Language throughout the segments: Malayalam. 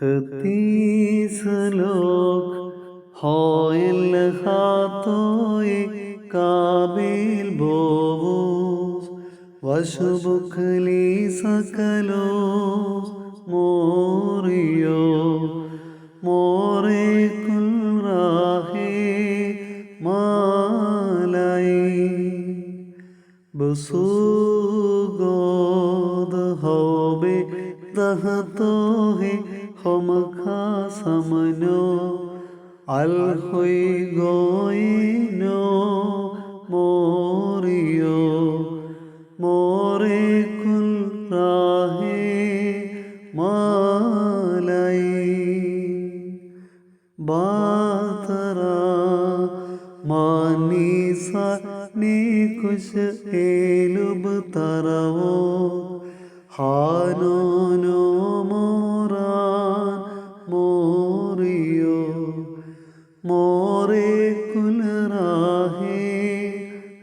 خطیس لوک حائل خاطوی قابل بوغوز وشبک لی سکلوس موريو مورے کل راہے مالائی بسو گود ہوبے دہتو സമനോ അൽഹൊയ്ഗോയിനോ മോറിയോ മോറെ കുൽ റാഹേ മാലൈ ബാതറ മാനീസ നീ കുശ ഏലുബ് തറവോ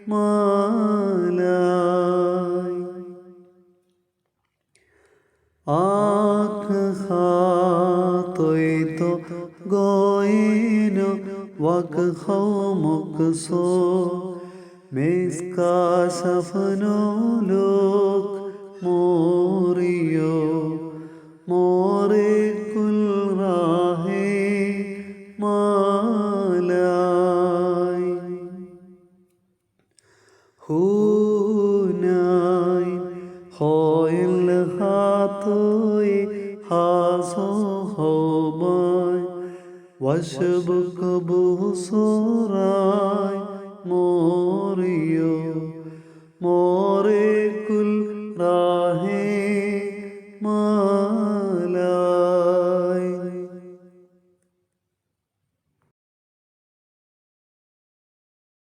മാലായി. ആഖ ഹാത്തോയ് തോ ഗോയിനോ വഖ ഖൗമുക സോ. മെസ്കാ സഫനോ ലോക മോറിയ. ഹൂനായി ഹോയിൽ ഹാത്തോയി ഹാസോ ഹോബായ് വശബുക്ക് ബുസോറായ്